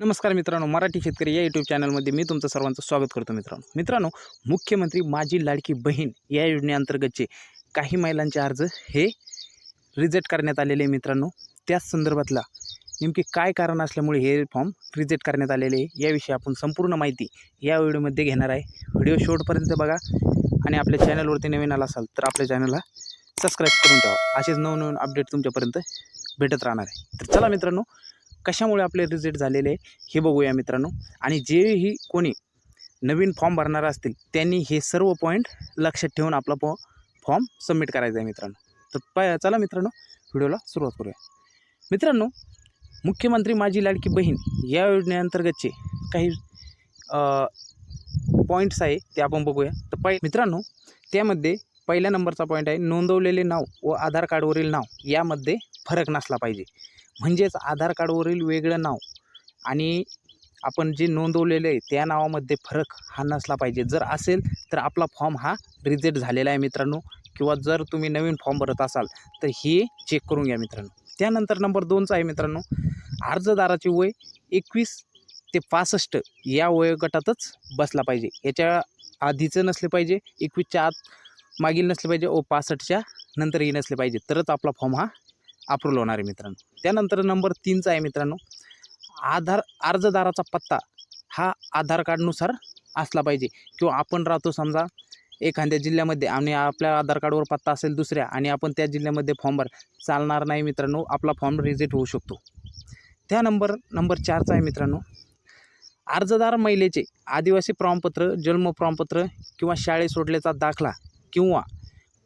नमस्कार मित्रांनो मराठी शेतकरी या यूट्यूब चॅनलमध्ये मी तुमचं सर्वांचं स्वागत करतो मित्रांनो. मित्रांनो मुख्यमंत्री माझी लाडकी बहीण या योजनेअंतर्गतचे काही महिलांचे अर्ज हे रिजेक्ट करण्यात आलेले आहे मित्रांनो. त्याच संदर्भातला नेमके काय कारण असल्यामुळे हे फॉर्म रिजेक्ट करण्यात आलेले आहे याविषयी आपण संपूर्ण माहिती या व्हिडिओमध्ये घेणार आहे. व्हिडिओ शेवटपर्यंत बघा आणि आपल्या चॅनलवरती नवीन आला असाल तर आपल्या चॅनलला सबस्क्राईब करून ठेवा. असेच नवनवीन अपडेट तुमच्यापर्यंत भेटत राहणार आहे. तर चला मित्रांनो कशामुळे आपले रिजेक्ट झालेले आहे हे बघूया मित्रांनो. आणि जेही कोणी नवीन फॉर्म भरणार असतील त्यांनी हे सर्व पॉईंट लक्षात ठेवून आपला फॉ फॉर्म सबमिट करायचा आहे मित्रांनो. तर पाय चला मित्रांनो व्हिडिओला सुरुवात करूया. मित्रांनो मुख्यमंत्री माझी लाडकी बहीण या योजनेअंतर्गतचे काही पॉईंट्स आहे ते आपण बघूया. तर पाय मित्रांनो त्यामध्ये पहिल्या नंबरचा पॉईंट आहे नोंदवलेले नाव व आधार कार्डवरील नाव यामध्ये फरक नसला पाहिजे. म्हणजेच आधार कार्डवरील वेगळं नाव आणि आपण जे नोंदवलेलं आहे त्या नावामध्ये फरक हा नसला पाहिजे. जर असेल तर आपला फॉर्म हा रिजेक्ट झालेला आहे मित्रांनो. किंवा जर तुम्ही नवीन फॉर्म भरत असाल तर हे चेक करून घ्या मित्रांनो. त्यानंतर नंबर दोनचा आहे मित्रांनो. अर्जदाराचे वय एकवीस ते पासष्ट या वयोगटातच बसला पाहिजे. याच्या आधीचं नसले पाहिजे एकवीसच्या आत मागील नसले पाहिजे व पासष्टच्या नंतरही नसले पाहिजे. तरच आपला फॉर्म हा अप्रूव्हल होणार आहे मित्रांनो. त्यानंतर नंबर तीनचा आहे मित्रांनो. आधार अर्जदाराचा पत्ता हा आधार कार्डनुसार असला पाहिजे. किंवा आपण राहतो समजा एखाद्या जिल्ह्यामध्ये आणि आपल्या आधार कार्डवर पत्ता असेल दुसऱ्या आणि आपण त्या जिल्ह्यामध्ये फॉर्मवर चालणार नाही मित्रांनो आपला फॉर्म रिजेक्ट होऊ शकतो. त्या नंबर नंबर चारचा आहे मित्रांनो. अर्जदार महिलेचे आदिवासी प्रमाणपत्र जन्म प्रमाणपत्र किंवा शाळेत सोडल्याचा दाखला किंवा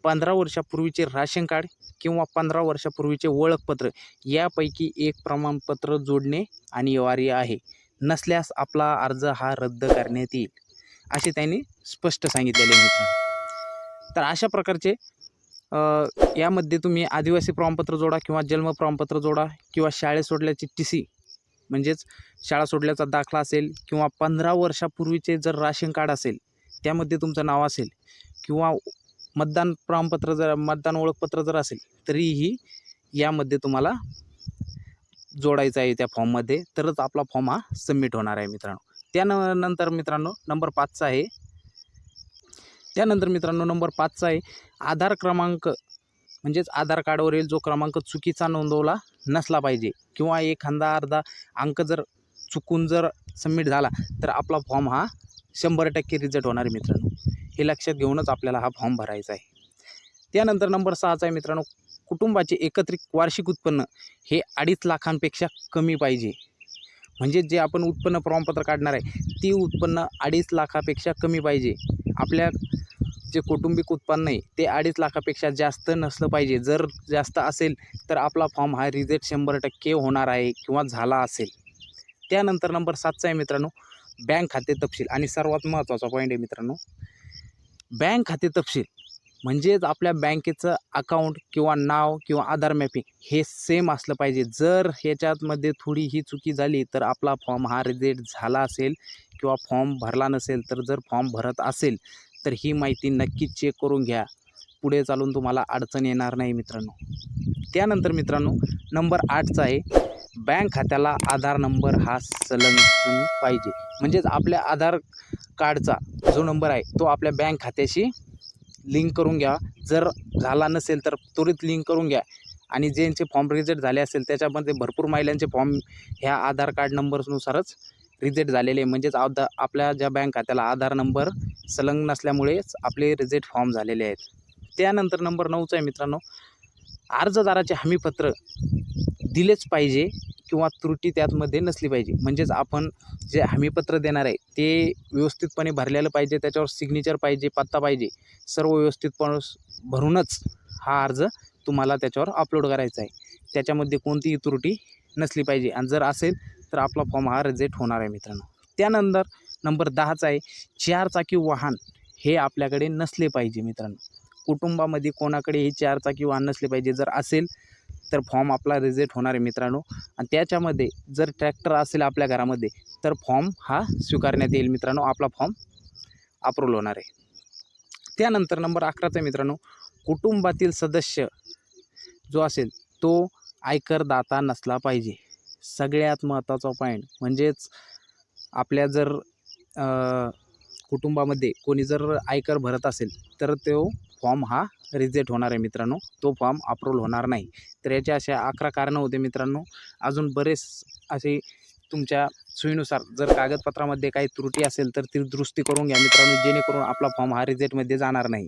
पंधरा वर्षापूर्वीचे राशन कार्ड किंवा पंधरा वर्षापूर्वीचे ओळखपत्र यापैकी एक प्रमाणपत्र जोडणे अनिवार्य आहे. नसल्यास आपला अर्ज हा रद्द करण्यात येईल. असे त्यांनी स्पष्ट सांगितलेले आहे मित्रांनो. तर अशा प्रकारचे यामध्ये तुम्ही आदिवासी प्रमाणपत्र जोडा किंवा जन्म प्रमाणपत्र जोडा किंवा शाळेत सोडल्याची टी सी म्हणजेच शाळा सोडल्याचा दाखला असेल किंवा पंधरा वर्षापूर्वीचे जर राशन कार्ड असेल त्यामध्ये तुमचं नाव असेल किंवा मतदान प्रमाणपत्र जर मतदान ओळखपत्र जर असेल तरीही यामध्ये तुम्हाला जोडायचं आहे त्या फॉर्ममध्ये. तरच आपला फॉर्म हा सबमिट होणार आहे मित्रांनो. त्यानंतर मित्रांनो नंबर पाचचा आहे. त्यानंतर मित्रांनो नंबर पाचचा आहे. आधार क्रमांक म्हणजेच आधार कार्डवरील जो क्रमांक चुकीचा नोंदवला नसला पाहिजे किंवा एखादा अर्धा अंक जर चुकून जर सबमिट झाला तर आपला फॉर्म हा शंभर टक्के रिझल्ट होणार आहे मित्रांनो. हे लक्षात घेऊनच आपल्याला हा फॉर्म भरायचा आहे. त्यानंतर नंबर सहाचा आहे मित्रांनो कुटुंबाचे एकत्रित वार्षिक उत्पन्न हे अडीच लाखांपेक्षा कमी पाहिजे. म्हणजे जे आपण उत्पन्न प्रमाणपत्र काढणार आहे ती उत्पन्न अडीच लाखापेक्षा कमी पाहिजे. आपल्या जे कौटुंबिक उत्पन्न आहे ते अडीच लाखापेक्षा जास्त नसलं पाहिजे. जर जास्त असेल तर आपला फॉर्म हा रिजेक्ट शंभर टक्के होणार आहे किंवा झाला असेल. त्यानंतर नंबर सातचा आहे मित्रांनो बँक खाते तपशील. आणि सर्वात महत्त्वाचा पॉईंट आहे मित्रांनो बँक खाते तपशील म्हणजेच आपल्या बँकेचं अकाउंट किंवा नाव किंवा आधार मॅपिंग हे सेम असलं पाहिजे. जर ह्याच्यातमध्ये थोडीही चुकी झाली तर आपला फॉर्म हा रिजेक्ट झाला असेल किंवा फॉर्म भरला नसेल तर जर फॉर्म भरत असेल तर ही माहिती नक्कीच चेक करून घ्या. पुढे चालून तुम्हाला अडचण येणार नाही मित्रांनो. त्यानंतर मित्रांनो नंबर आठचा आहे बँक खात्याला आधार नंबर हा संलग्न पाहिजे. म्हणजेच आपल्या आधार कार्डचा जो नंबर आहे तो आपल्या बँक खात्याशी लिंक करून घ्या. जर झाला नसेल तर त्वरित लिंक करून घ्या. आणि ज्यांचे फॉर्म रिजेक्ट झाले असेल त्याच्यामध्ये भरपूर महिलांचे फॉर्म ह्या आधार कार्ड नंबरनुसारच रिजेक्ट झालेले आहे. म्हणजेच आधा आपल्या ज्या बँक खात्याला आधार नंबर संलग्न नसल्यामुळेच आपले रिजेक्ट फॉर्म झालेले आहेत. त्यानंतर नंबर नऊचा आहे मित्रांनो. अर्जदाराचे हमीपत्र दिलेच पाहिजे किंवा त्रुटी त्यातमध्ये नसली पाहिजे. म्हणजेच आपण जे हमीपत्र देणार आहे ते व्यवस्थितपणे भरलेलं पाहिजे त्याच्यावर सिग्नेचर पाहिजे पत्ता पाहिजे सर्व व्यवस्थितपणे भरूनच हा अर्ज तुम्हाला त्याच्यावर अपलोड करायचा आहे. त्याच्यामध्ये कोणतीही त्रुटी नसली पाहिजे. आणि जर असेल तर आपला फॉर्म हा रिजेक्ट होणार आहे मित्रांनो. त्यानंतर नंबर दहाचा आहे चारचाकी वाहन हे आपल्याकडे नसले पाहिजे मित्रांनो. कुटुंबामध्ये कोणाकडे हे चारचाकी वाहन नसले पाहिजे. जर असेल तर फॉर्म आपला रिजेक्ट होणार आहे मित्रांनो. आणि त्याच्यामध्ये जर ट्रॅक्टर असेल आपल्या घरामध्ये तर फॉर्म हा स्वीकारण्यात येईल मित्रांनो. आपला फॉर्म अप्रूव्ह होणार आहे. त्यानंतर नंबर अकराचा आहे मित्रांनो. कुटुंबातील सदस्य जो असेल तो आयकरदाता नसला पाहिजे. सगळ्यात महत्त्वाचा पॉईंट म्हणजेच आपल्या जर कुटुंबामध्ये कोणी जर आयकर भरत असेल तर तो फॉर्म हा रिजेक्ट होणार आहे मित्रांनो. तो फॉर्म अप्रूव्ह होणार नाही. तर याचे असे अकरा कारणं होते मित्रांनो. अजून बरेच असे तुमच्या सोयीनुसार जर कागदपत्रामध्ये काही त्रुटी असेल तर ती दुरुस्ती करून घ्या मित्रांनो जेणेकरून आपला फॉर्म हा रिजेक्टमध्ये जाणार नाही.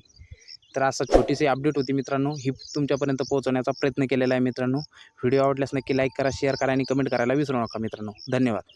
तर असं छोटीशी अपडेट होती मित्रांनो. ही तुमच्यापर्यंत पोहोचवण्याचा प्रयत्न केलेला आहे मित्रांनो. व्हिडिओ आवडल्यास नक्की लाईक करा शेअर करा आणि कमेंट करायला विसरू नका मित्रांनो. धन्यवाद.